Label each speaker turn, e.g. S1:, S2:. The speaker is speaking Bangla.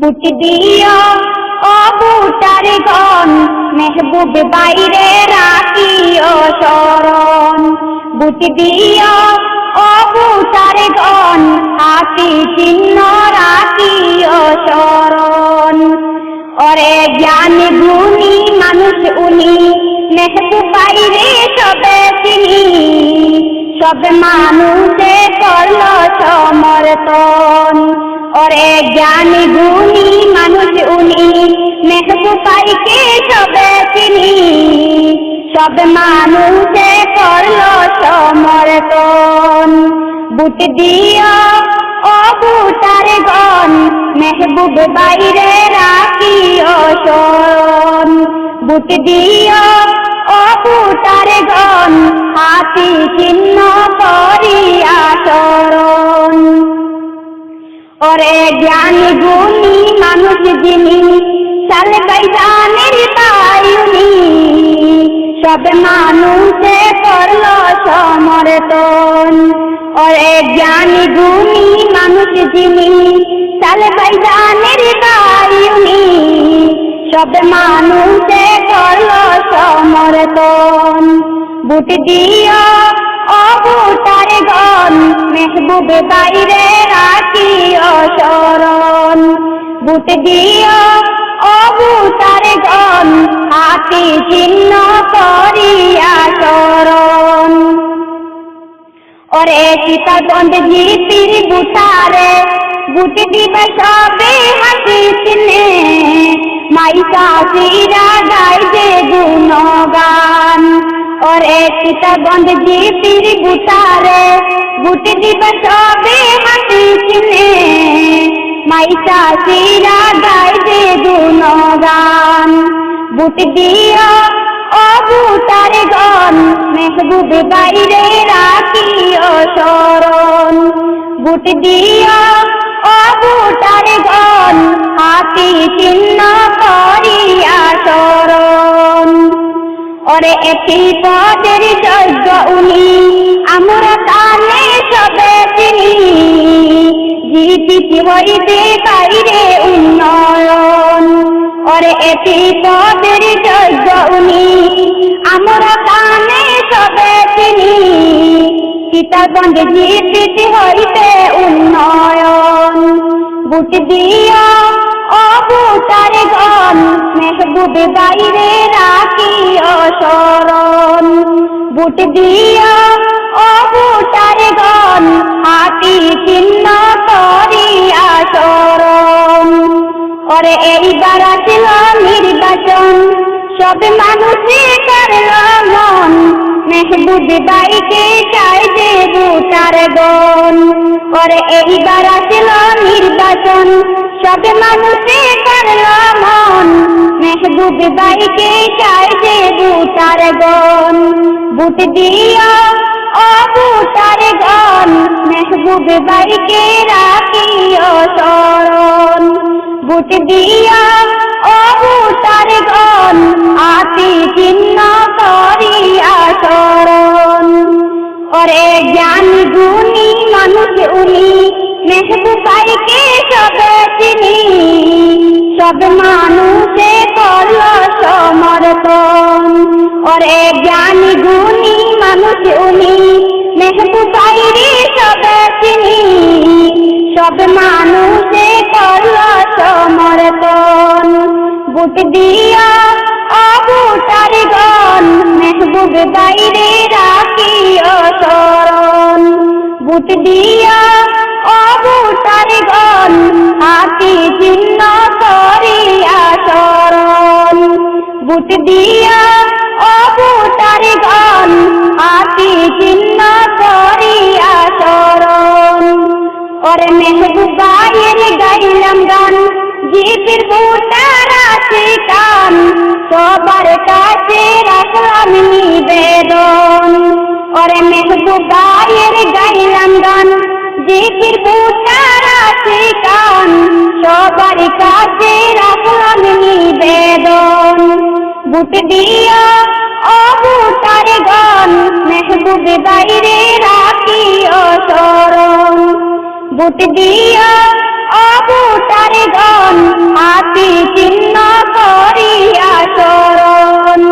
S1: বুটি দিও ও বুটার গন মেহবুব বাইরে রাখিও শরণ। বুটি দিও ও বুটার গন হাতি চিহ্ন রাখিও শরণ। ওরে জ্ঞান গুণী মানুষ উনি, মেহবুব বাইরে সবে চিনি সব মানুষে করল সমর্থন। ওরে জ্ঞানী গুণী মানুষ উনি মেহবুবাইকে সবে চিনি সব মানুষে করল সমর্থন বুট দিও ও বুটার গন মেহবুব বাইরে রাখিও শরণ বুট দিও ও বুটার গন হাতি চিহ্ন করিয়া শরণ ওরে জ্ঞানী গুণী মানুষ যিনি চাল বাইজানের বায়ুনি সব মানুষে করল সমর্থন। ওরে জ্ঞানী গুণী মানুষ যিনি চাল বাইজানের বায়ুনি সব মানুষে করল সমর্থন। বুট দিও ও বুটার গন মেহবুব বাইরে রাখিও শরণ বুট দিও ও বুটার গন হাতি চিহ্ন করিয়া শরণ ওরে সীতাগঞ্জ জিপির বুটারে বুট দিবে সবে হাসি চিনে। মাইকা সিরা গাই যে গুণগান। ওরে সীতাগঞ্জ জিপির বুটারে মাইকা সিরা গাই যে গুণগান বুট দিও ও বুটার গন মেহবুব বাইরে রাখিও শরণ। বুট দিও ও বুটার গন হাতি চিহ্ন করিয়া শরণ। ওরে একটি পদের যজ্ঞ উনি জিপিটি হইতে বাইরে উন্নয়ন। ওরে এটি পদের যজ্ঞ উনি আমরা কানে সবে চিনি সীতাগঞ্জ জিপিটি হইতে উন্নয়ন। বুট দিও ও বুটার গন মেহবুব বাইরে রাখিও শরণ। বুট দিও ও হাতি চিহ্ন করিয়া শরণ ওরে এইবার আসল নির্বাচন, সব মানুষে করল মন। মেহবুব বাইকে চাই যে বুটার গন ওরে এইবার আসল নির্বাচন, সব মানুষে করল মন। মেহবুব বাইকে চাই যে বুটার গন বুট দিও ও বুটার গন মেহবুব বাইকে রাখিও শরণ বুট দিও ও বুটার গন আতি চিহ্ন করিয়া শরণ ওরে জ্ঞান, গুণী মানুষ উনি মেহবুবাইকে সব চিনি। সব মানুষে করল সমর্থন। ওরে জ্ঞান, গুণী মানুষ উনি মেহবুবাইরে সব চিনি সব মানুষে করল সমর্থন বুট দিয়া অবুটার গন মেহবুব বাইরে রাখিও শরণ। বুট দিয়া অবুটার গন হাতি চিহ্ন করিয়া শরণ। বুট দিয়া অবুটার গন, হাতি চিহ্ন করিয়া শরণ ওরে মেহবুবাইয়ের গাইলাম গান জিপির বুটার আছে কান, সবার কাছে রাখলাম নিবেদন। ওরে মেহবুবাইয়ের গাইলাম গান জিপির বুটার আছে সবার কাছে রাখলাম নিবেদন। বুট দিয়া অবতার গণ মেহবুব বাইরে রাখি অসরণ বুট দিয়া অবতার গণ হাতি চিহ্ন করিয়া চরণ।